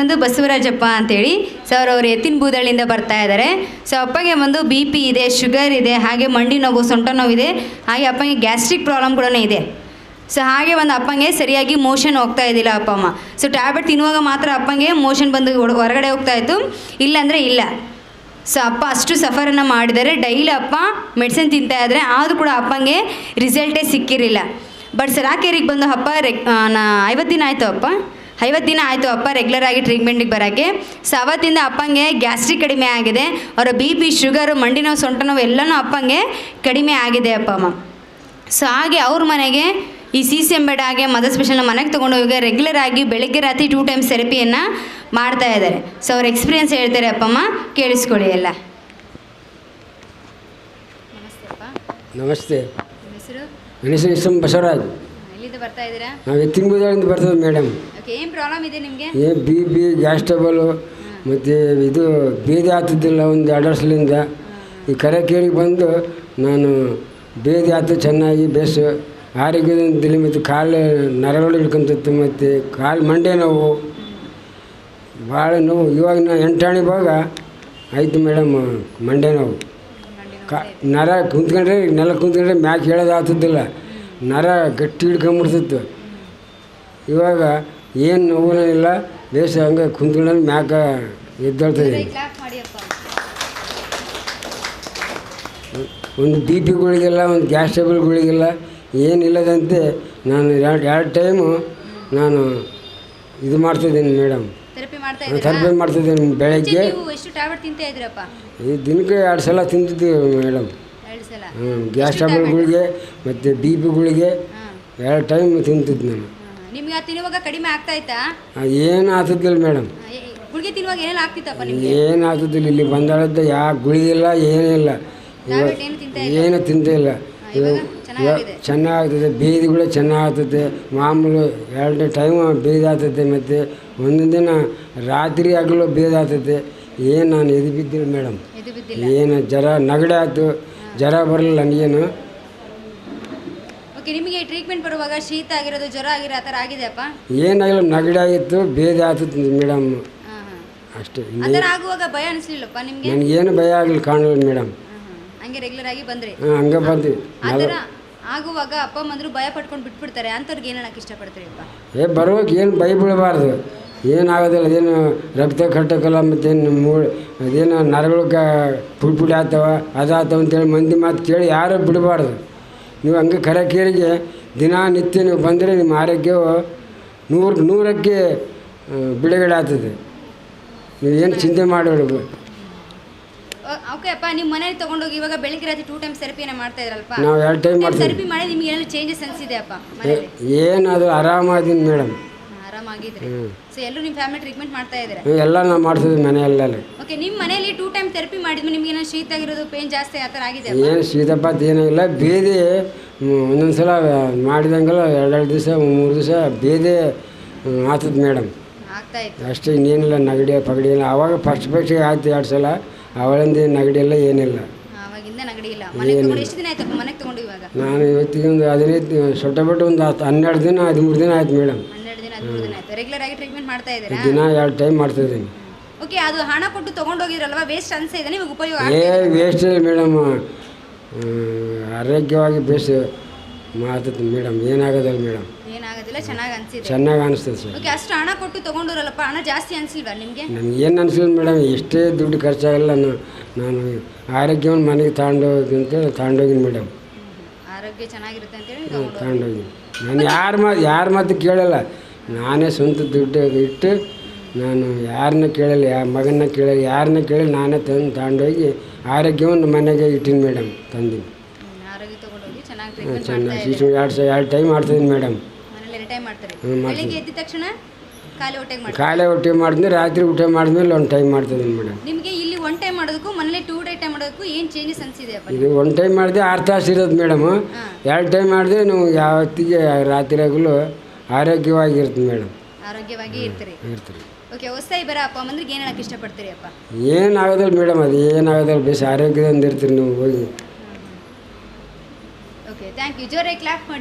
ಬಂದು ಬಸವರಾಜಪ್ಪ ಅಂತೇಳಿ. ಸೊ ಅವರು ಎತ್ತಿನ ಬೂದಳಿಂದ ಬರ್ತಾ ಇದ್ದಾರೆ ಸೊ ಅಪ್ಪಗೆ ಬಂದು ಬಿ ಪಿ ಇದೆ ಶುಗರ್ ಇದೆ, ಹಾಗೆ ಮಂಡಿ ನೋವು, ಸೊಂಟ ನೋವಿದೆ ಹಾಗೆ ಅಪ್ಪಗೆ ಗ್ಯಾಸ್ಟ್ರಿಕ್ ಪ್ರಾಬ್ಲಮ್ ಕೂಡ ಇದೆ. ಸೊ ಹಾಗೆ ಒಂದು ಅಪ್ಪಂಗೆ ಸರಿಯಾಗಿ ಮೋಷನ್ ಹೋಗ್ತಾ ಇದ್ದಿಲ್ಲ ಅಪ್ಪ, ಅಮ್ಮ. ಸೊ ಟ್ಯಾಬ್ಲೆಟ್ ತಿನ್ನುವಾಗ ಮಾತ್ರ ಅಪ್ಪಂಗೆ ಮೋಷನ್ ಬಂದು ಹೊರಗಡೆ ಹೋಗ್ತಾ ಇತ್ತು. ಇಲ್ಲಾಂದರೆ ಇಲ್ಲ. ಸೊ ಅಪ್ಪ ಅಷ್ಟು ಸಫರನ್ನು ಮಾಡಿದ್ದಾರೆ. ಡೈಲಿ ಅಪ್ಪ ಮೆಡಿಸಿನ್ ತಿಂತಾ ಇದ್ದಾರೆ ಆದರೂ ಕೂಡ ಅಪ್ಪಂಗೆ ರಿಸಲ್ಟೇ ಸಿಕ್ಕಿರಲಿಲ್ಲ. ಬಟ್ ಸರಾಕೇರಿಗೆ ಬಂದು ಅಪ್ಪ ರೆಕ್ ನಾ ಐವತ್ತು ದಿನ ಆಯಿತು ಅಪ್ಪ. ಐವತ್ತು ದಿನ ಆಯಿತು ಅಪ್ಪ ರೆಗ್ಯುಲರ್ ಆಗಿ ಟ್ರೀಟ್ಮೆಂಟಿಗೆ ಬರೋಕ್ಕೆ. ಸೊ ಅವತ್ತಿಂದ ಅಪ್ಪಂಗೆ ಗ್ಯಾಸ್ಟ್ರಿಕ್ ಕಡಿಮೆ ಆಗಿದೆ. ಅವರ ಬಿ ಪಿ ಶುಗರು ಮಂಡಿ ನೋವು ಸೊಂಟ ನೋವು ಎಲ್ಲನೂ ಅಪ್ಪಂಗೆ ಕಡಿಮೆ ಆಗಿದೆ ಅಪ್ಪ ಅಮ್ಮ. ಸೊ ಹಾಗೆ ಅವ್ರ ಮನೆಗೆ ಈ ಸಿ ಸಿ ಎಂ ಬೆಡ್ ಹಾಗೆ ಮದರ್ ಸ್ಪೆಷಲ್ನ ಮನೆಗೆ ತೊಗೊಂಡು ಹೋಗಿ ರೆಗ್ಯುಲರ್ ಆಗಿ ಬೆಳಗ್ಗೆ ರಾತ್ರಿ ಟೂ ಟೈಮ್ಸ್ ಥೆರಪಿಯನ್ನು ಮಾಡ್ತಾ ಇದ್ದಾರೆ. ಸೊ ಅವ್ರ ಎಕ್ಸ್ಪೀರಿಯೆನ್ಸ್ ಹೇಳ್ತಾರೆ ಅಪ್ಪಮ್ಮ ಕೇಳಿಸ್ಕೊಳ್ಳಿ ಎಲ್ಲ. ನಮಸ್ತೆ ಅಪ್ಪ. ನಮಸ್ತೆ. ನನ್ನ ಹೆಸರು? ಬಸವರಾಜ್. ಎಲ್ಲಿಂದ ಬರ್ತಾ ಇದ್ದೀರಾ? ನಾವು ಎತ್ತಿನ ಬೂದಾಳಿಂದ ಬರ್ತೇವೆ ಮೇಡಮ್ ಓಕೆ ಏನು ಪ್ರಾಬ್ಲಮ್ ಇದೆ ನಿಮಗೆ? ಏ ಬಿ ಪಿ ಗ್ಯಾಸ್ ಮತ್ತು ಇದು ಬೇದಿ ಆಗ್ತಿದ್ದಿಲ್ಲ ಒಂದು ಎರಡು ವರ್ಷದಿಂದ. ಈ ಕೇಳಿ ಬಂದು ನಾನು ಬೇದಿ ಆತು ಚೆನ್ನಾಗಿ ಬೇಸು ಆರೋಗ್ಯದಲ್ಲಿ ಮತ್ತು ಕಾಲು ನರಗಳು ಹಿಡ್ಕೊಂತಿತ್ತು ಮತ್ತು ಕಾಲು ಮಂಡೆ ನೋವು. ಭಾಳ ನೋವು. ಇವಾಗ ನಾ ಎಂಟಾಣಿ ಭಾಗ ಆಯಿತು ಮೇಡಮ್ ಮಂಡೆ ನೋವು. ಕಾ ನರ ಕುಂತ್ಕೊಂಡ್ರೆ ನೆಲ ಕುಂತ್ಕೊಂಡ್ರೆ ಮ್ಯಾಕ್ ಹೇಳೋದು ಆಗ್ತಿದ್ದಿಲ್ಲ. ನರ ಗಟ್ಟಿ ಹಿಡ್ಕೊಂಬಿಡ್ತಿತ್ತು ಇವಾಗ ಏನು ನೋವು ಇಲ್ಲ ದೇಶ ಹಂಗೆ ಕುಂತ್ಕೊಂಡು ಮ್ಯಾಕ ಎದ್ದೇಳ್ತದೆ ಒಂದು ಬಿ ಪಿಗಳಿಗೆಲ್ಲ ಒಂದು ಗ್ಯಾಸ್ ಟೇಬಲ್ಗಳಿಗೆಲ್ಲ ಏನಿಲ್ಲದಂತೆ ನಾನು ಎರಡು ಎರಡು ಟೈಮು ನಾನು ಇದು ಮಾಡ್ತಿದ್ದೀನಿ ಮೇಡಮ್. ಥೆರಪಿ ಮಾಡ್ತಿದ್ದೀನಿ ಬೆಳಗ್ಗೆ. ಈ ದಿನಕ್ಕೆ ಎರಡು ಸಲ ತಿಂತಿದ್ದೀವಿ ಮೇಡಮ್. ಹ್ಞೂ ಗ್ಯಾಸ್ ಟ್ಯಾಬ್ಲೆಟ್ಗಳಿಗೆ ಮತ್ತು ಬಿ ಪಿಗಳಿಗೆ ಎರಡು ಟೈಮ್ ತಿಂತಿದ್ದು ನಾನು. ನಿಮ್ಗೆ ಆ ತಿನ್ನುವಾಗ ಕಡಿಮೆ ಆಗ್ತಾ ಇತ್ತಾ? ಏನು ಆಗ್ತಿದ್ದಿಲ್ಲ ಮೇಡಮ್ ಗುಳಿಗೆ ತಿನ್ನುವಾಗ ಏನೆಲ್ಲ ಆಗ್ತಿತ್ತಪ್ಪ ನಿಮ್ಗೆ? ಏನು ಆಗ್ತಿದ್ದಿಲ್ಲ ಇಲ್ಲಿ ಬಂದಾಳದ್ದು ಯಾ ಗುಳಿಗಿಲ್ಲ ಏನಿಲ್ಲ ಟ್ಯಾಬ್ಲೆಟ್ ಏನು ತಿಂತಾ ಏನು ತಿಂತಿಲ್ಲ ಇವಾಗ ಚೆನ್ನಾಗಿದೆ ಚೆನ್ನಾಗ್ತದೆ ಬೀದಿಗಳು ಚೆನ್ನಾಗ್ತದೆ ಮಾಮೂಲು ಎರಡು ಟೈಮ್ ಬೇದಿ ಆಗ್ತದೆ ಮತ್ತು ಒಂದೊಂದು ದಿನ ರಾತ್ರಿ ಆಗಲು ಬೀದ ಆಗ್ತದೆ ಏನು ನಾನು ಎದು ಬಿದ್ದಿಲ್ಲ ಮೇಡಮ್ ಏನು ಜ್ವರ ನಗಡೆ ಆಯ್ತು. ಜ್ವರ ಬರಲಿಲ್ಲ ನನಗೇನು. ಓಕೆ ನಿಮಗೆ ಟ್ರೀಟ್ಮೆಂಟ್ ಬರುವಾಗ ಶೀತ ಆಗಿರೋದು ಜ್ವರ ಆಗಿರೋ ಆ ಥರ ಆಗಿದೆಯಪ್ಪ? ಏನಾಗಿಲ್ಲ ನಗಡಿ ಆಗಿತ್ತು ಬೇದಿ ಆಗ್ತದೆ ಮೇಡಮ್ ಅಷ್ಟೇ ಆ ಥರ ಆಗುವಾಗ ಭಯ ಅನಿಸ್ಲಿಲ್ಲಪ್ಪ ನಿಮಗೆ? ನನಗೇನು ಭಯ ಆಗಲಿಲ್ಲ ಕಾಣಲಿಲ್ಲ ಮೇಡಮ್ ಹಂಗೆ ರೆಗ್ಯುಲರ್ ಆಗಿ ಬಂದ್ರಿ? ಹಾಂ ಹಂಗೆ ಬಂದ್ವಿ. ಆ ಥರ ಆಗುವಾಗ ಅಪ್ಪ ಅಮ್ಮಂದ್ರು ಭಯ ಪಟ್ಕೊಂಡು ಬಿಟ್ಬಿಡ್ತಾರೆ ಅಂಥವ್ರಿಗೆ ಏನು ಹೇಳಕ್ಕೆ ಇಷ್ಟಪಡ್ತೀರಿಪ್ಪ ಏ ಬರುವಾಗ ಏನು ಭಯ ಬೀಳಬಾರ್ದು. ಏನಾಗೋದಿಲ್ಲ ಅದೇನು ರಕ್ತ ಕಟ್ಟಕ್ಕಲ್ಲ ಮತ್ತೇನು ಮೂ ಅದೇನು ನರಗಳು ಕ ಪುಡಿ ಪುಡಿ ಆಗ್ತವ ಅದಾಗ್ತಾವ ಅಂತೇಳಿ ಮಂದಿ ಮಾತು ಕೇಳಿ ಯಾರೂ ಬಿಡಬಾರ್ದು. ನೀವು ಹಂಗೆ ಕರೆ ಕೇರಿಗೆ ದಿನನಿತ್ಯ ನೀವು ಬಂದರೆ ನಿಮ್ಮ ಆರೋಗ್ಯವು ನೂರು ನೂರಕ್ಕೆ ಬಿಡುಗಡೆ ಆಗ್ತದೆ ನೀವು ಏನು ಚಿಂತೆ ಮಾಡಬೇಡ ಓಕೆ ಅಪ್ಪ ನಿಮ್ಮ ಮನೇಲಿ ತಗೊಂಡೋಗಿ ಇವಾಗ ಬೆಳಿಗ್ಗೆ ರಾತ್ರಿ ಟೂ ಟೈಮ್ ಥೆರಪಿನ ಮಾಡ್ತಾ ಇದ್ರಲ್ಪ? ನಾವು ಎರಡು ಟೈಮ್ ಥೆರಪಿ ಮಾಡಿ ನಿಮ್ಗೆ ಏನಾದ್ರು ಚೇಂಜಸ್ ಅನಿಸಿದೆ ಅಪ್ಪ ಏನದು ಆರಾಮಾದೀನಿ ಮೇಡಮ್. ಆರಾಮಾಗಿದ್ರಿ ಆಗಿದ್ರೆ. ಸೊ ಎಲ್ಲರೂ ನಿಮ್ಮ ಫ್ಯಾಮಿಲಿ ಟ್ರೀಟ್ಮೆಂಟ್ ಮಾಡ್ತಾ ಇದ್ದಾರೆ? ಎಲ್ಲ ನಾವು ಮಾಡ್ತಿದ್ವಿ ಮನೆಯಲ್ಲೇ ಓಕೆ ನಿಮ್ಮ ಮನೆಯಲ್ಲಿ ಟೂ ಟೈಮ್ ಥೆರಪಿ ಮಾಡಿದ್ಮೇಲೆ ನಿಮ್ಗೆ ಏನೋ ಶೀತ ಆಗಿರೋದು ಪೇನ್ ಜಾಸ್ತಿ ಆ ಥರ ಆಗಿದೆ ಏನು ಶೀತಪಾತ ಏನಿಲ್ಲ ಬೇದಿ ಒಂದೊಂದು ಸಲ ಮಾಡಿದಂಗೆಲ್ಲ ಎರಡೆರಡು ದಿವಸ ಮೂರು ದಿವಸ ಬೇದಿ ಆತದ ಮೇಡಮ್ ಆಗ್ತಾ ಇತ್ತು. ಅಷ್ಟೇ ಇನ್ನೇನಿಲ್ಲ ನಗಡಿ ಪಗಡಿ ಇಲ್ಲ ಅವಾಗ ಫಸ್ಟ್ ಫಸ್ಟ್ ಆಯ್ತು ಎರಡು ಸಲ. ಅವಳಿಂದ ನಗಡಿ ಇಲ್ಲ ಏನಿಲ್ಲ. ಆವಾಗಿಂದ ನೆಗಡಿ ಇಲ್ಲ. ಮನೆಗೆ ಎಷ್ಟು ದಿನ ಆಯ್ತಪ್ಪ ಮನೆಗೆ ತಗೊಂಡು ಇವಾಗ? ನಾನು ಇವತ್ತಿಗೆ ಒಂದು ಹದಿನೈದು ಸೊಟ್ಟ ಬಿಟ್ಟು ಒಂದು ಹತ್ತು ಹನ್ನೆರಡು ದಿನ ಹದಿಮೂರು ದಿನ ಆಯ್ತು ಮೇಡಮ್ ಹದಿಮೂರು ದಿನ ಆಯ್ತು. ರೆಗ್ಯುಲರ್ ಆಗಿ ಟ್ರೀಟ್ಮೆಂಟ್ ಮಾಡ್ತಾ ಇದ್ದೀರಾ? ದಿನ ಎರಡು ಟೈಮ್ ಮಾಡ್ತಿದ್ದೀನಿ ಓಕೆ ಅದು ಹಣ ಕೊಟ್ಟು ತಗೊಂಡೋಗಿರಲ್ವಾ? ವೇಸ್ಟ್ ಅನ್ಸೇ ಇದೆ ನಿಮಗೆ ಉಪಯೋಗ ಏ ವೇಸ್ಟ್ ಮೇಡಮ್ ಆರೋಗ್ಯವಾಗಿ ಬೇಸ್ ಮಾತದ ಮೇಡಮ್ ಏನಾಗೋದಿಲ್ಲ ಮೇಡಮ್ ಏನಾಗೋದಿಲ್ಲ ಚೆನ್ನಾಗಿ ಅನ್ಸಿದೆ. ಚೆನ್ನಾಗಿ ಅನಿಸ್ತದೆ ಸರ್ ಓಕೆ ಅಷ್ಟು ಹಣ ಕೊಟ್ಟು ತಗೊಂಡಿರಲ್ಲಪ್ಪ ಹಣ ಜಾಸ್ತಿ ಅನ್ಸಿಲ್ವಾ ನಿಮಗೆ? ನನಗೆ ಏನು ಅನಿಸಿಲ್ಲ ಮೇಡಮ್ ಎಷ್ಟೇ ದುಡ್ಡು ಖರ್ಚಾಗಲ್ಲ ನಾನು ನಾನು ಆರೋಗ್ಯವನ್ನು ಮನೆಗೆ ತಗೊಂಡೋಗಿ ಅಂತೇಳಿ ತಗೊಂಡೋಗಿನಿ ಮೇಡಮ್ ಆರೋಗ್ಯ ಚೆನ್ನಾಗಿರುತ್ತೆ ಅಂತೇಳಿ ಹೇಳಿ ತಗೊಂಡು ನಾನು ಯಾರ ಮಾತು ಯಾರ ಮಾತು ಕೇಳಲ್ಲ. ನಾನೇ ಸ್ವಂತ ದುಡ್ಡು ಇಟ್ಟು ನಾನು ಯಾರನ್ನ ಕೇಳಲ್ಲ ಯಾ ಮಗನ್ನ ಕೇಳಲ್ಲ ಯಾರನ್ನ ಕೇಳಿ ನಾನೇ ತಂದು ತಗೊಂಡೋಗಿ ಆರೋಗ್ಯವನ್ನು ಮನೆಗೆ ಇಟ್ಟಿನಿ ಮೇಡಮ್ ತಂದೀನಿ. ಹ್ಮ್, ಆರೋಗ್ಯ ತಗೊಂಡೋಗಿ ಚೆನ್ನಾಗಿ ಟ್ರೀಟ್ಮೆಂಟ್ ಚೆನ್ನಾಗಿ ಎರಡು ಸಾವಿರ ಎರಡು ಟೈಮ್ ಮಾಡ್ತಿದ್ದೀನಿ ಮೇಡಮ್. ಮನೇಲಿ ಎರಡು ಟೈಮ್ ಮಾಡ್ತಾರೆ. ಹ್ಮ್, ಮಾಡ್ತೀನಿ. ಬೆಳಿಗ್ಗೆ ಎದ್ದ ತಕ್ಷಣ ಖಾಲಿ ಹೊಟ್ಟೆಗೆ ಮಾಡ್ತಾರೆ? ಕಾಲೇ ಮಾಡಿದ್ಮೇಲೆ ರಾತ್ರಿ ಊಟ ಮಾಡಿದ್ಮೇಲೆ ಒಂದು ಟೈಮ್ ಮಾಡ್ತಿದ್ದೀನಿ ಮೇಡಮ್. ನಿಮಗೆ ಇಲ್ಲಿ ಒನ್ ಟೈಮ್ ಮಾಡೋದಕ್ಕೂ ಮನೇಲಿ ಟೂ ಡೇ ಟೈಮ್ ಮಾಡೋದಕ್ಕೂ ಏನು ಚೇಂಜಸ್ ಅನ್ಸಿದೆಯಪ್ಪ ಇದು ಒನ್ ಟೈಮ್ ಮಾಡಿದೆ ಆರು ತಾಸು ಇರೋದು ಮೇಡಮ್. ಎರಡು ಟೈಮ್ ಮಾಡಿದ್ರೆ ನೀವು ಯಾವತ್ತಿಗೆ ರಾತ್ರಿ ಆಗಲು ಆರೋಗ್ಯವಾಗಿರುತ್ತೆ ಮೇಡಮ್. ಆರೋಗ್ಯವಾಗಿ ಇರ್ತೀರಿ. ಇರ್ತೀರಿ. ಓಕೆ ಹೊಸ್ತಾಗಿ ಬರೋ ಅಪ್ಪ ಅಮ್ಮಂದ್ರಿಗೆ ಏನು ಹೇಳಕ್ಕೆ ಇಷ್ಟಪಡ್ತೀರಿ ಅಪ್ಪ? ಏನಾಗೋದಿಲ್ಲ ಮೇಡಮ್ ಅದು ಏನಾಗೋದಿಲ್ಲ ಬೇಸ್ ಆರೋಗ್ಯದಿಂದ ಇರ್ತೀರಿ ನೀವು ಹೋಗಿ. ಓಕೆ ಥ್ಯಾಂಕ್ ಯು ಜೋರಾಗಿ ಕ್ಲಾಪ್ ಮಾಡಿ.